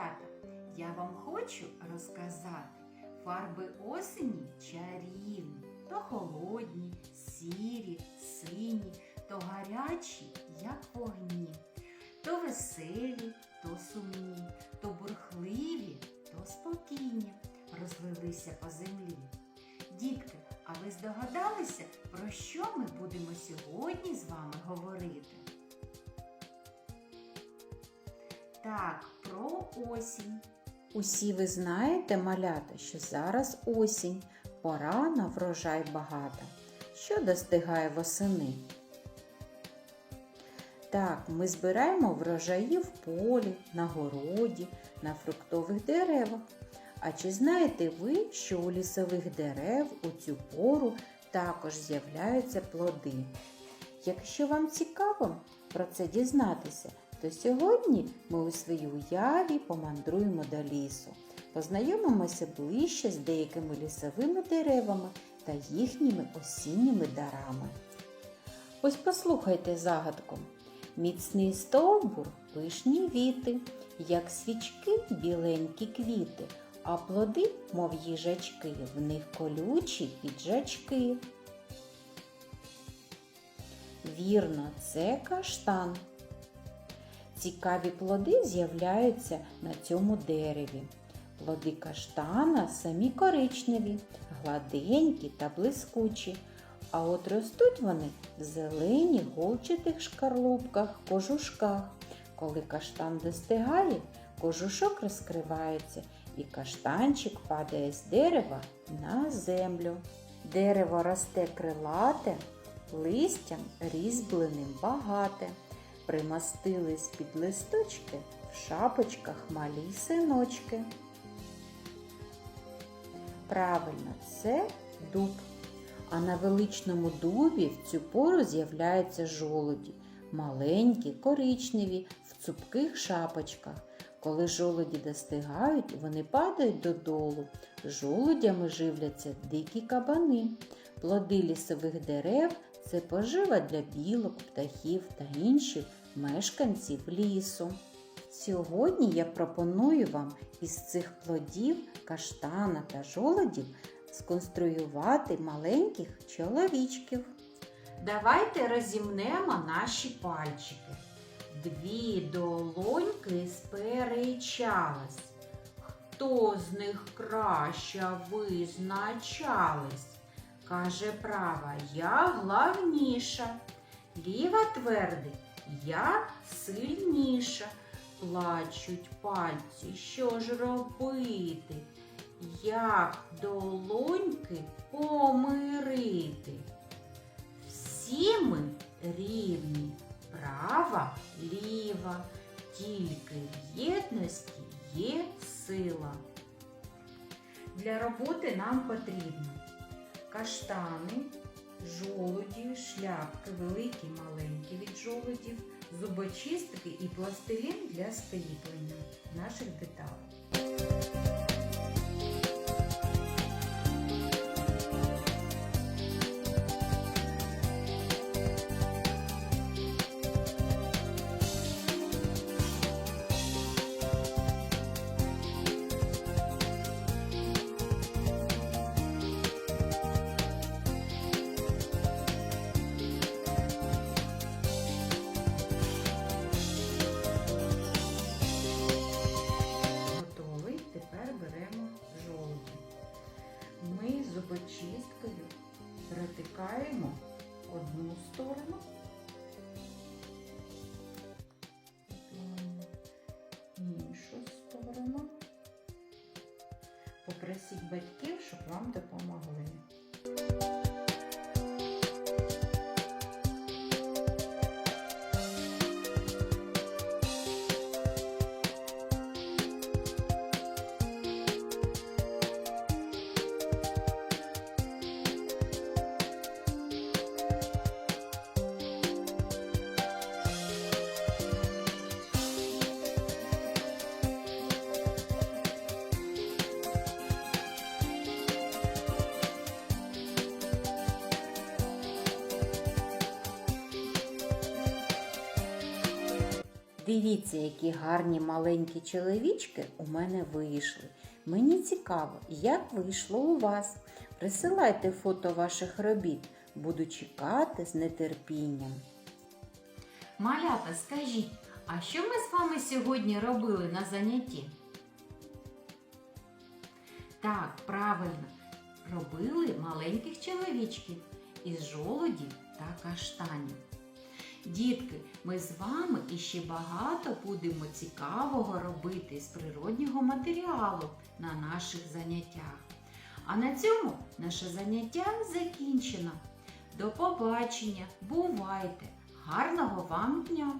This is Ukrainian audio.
малята, я вам хочу розказати фарби осені чарівні, то холодні, сірі, сині, то гарячі, як вогні, то веселі, то сумні, то бурхливі, то спокійні, розлилися по землі. Дітки, а ви здогадалися, про що ми будемо сьогодні з вами говорити? Так, про осінь. Усі ви знаєте, малята, що зараз осінь, пора на врожай багата, що достигає восени. Так, ми збираємо врожаї в полі, на городі, на фруктових деревах. А чи знаєте ви, що у лісових дерев у цю пору також з'являються плоди? Якщо вам цікаво про це дізнатися, то сьогодні ми у своїй уяві помандруємо до лісу, познайомимося ближче з деякими лісовими деревами та їхніми осінніми дарами. Ось послухайте загадку. Міцний стовбур, пишні віти, як свічки біленькі квіти, а плоди, мов їжачки, в них колючі піджачки. Вірно, це каштан. Цікаві плоди з'являються на цьому дереві. Плоди каштана самі коричневі, гладенькі та блискучі, а от ростуть вони в зелені голчатих шкарлупках, кожушках. Коли каштан достигає, кожушок розкривається і каштанчик падає з дерева на землю. Дерево росте крилате, листям різьбленим багате. Примастились під листочки в шапочках малі синочки. Правильно, це дуб. А на величному дубі в цю пору з'являються жолуді, маленькі, коричневі, в цупких шапочках. Коли жолуді достигають, вони падають додолу. Жолудями живляться дикі кабани. Плоди лісових дерев це пожива для білок, птахів та інших мешканців лісу. Сьогодні я пропоную вам із цих плодів каштана та жолодів сконструювати маленьких чоловічків. Давайте розімнемо наші пальчики. Дві долоньки сперечались. Хто з них краще визначались? Каже права, я главніша. Ліва твердить, я сильніша. Плачуть пальці, що ж робити? Як долоньки помирити? Всі ми рівні, права, ліва, тільки в єдності є сила. Для роботи нам потрібно каштани, жолуді, шляпки, великі, маленькі від жолудів, зубочистки і пластилін для скріплення наших деталей. Протикаємо одну сторону. Іншу сторону. Попросіть батьків, щоб вам допомогли. Дивіться, які гарні маленькі чоловічки у мене вийшли. Мені цікаво, як вийшло у вас. Присилайте фото ваших робіт. Буду чекати з нетерпінням. Малята, скажіть, а що ми з вами сьогодні робили на занятті? Так, правильно, робили маленьких чоловічків із жолудів та каштанів. Дітки, ми з вами іще багато будемо цікавого робити з природнього матеріалу на наших заняттях. А на цьому наше заняття закінчено. До побачення, бувайте! Гарного вам дня!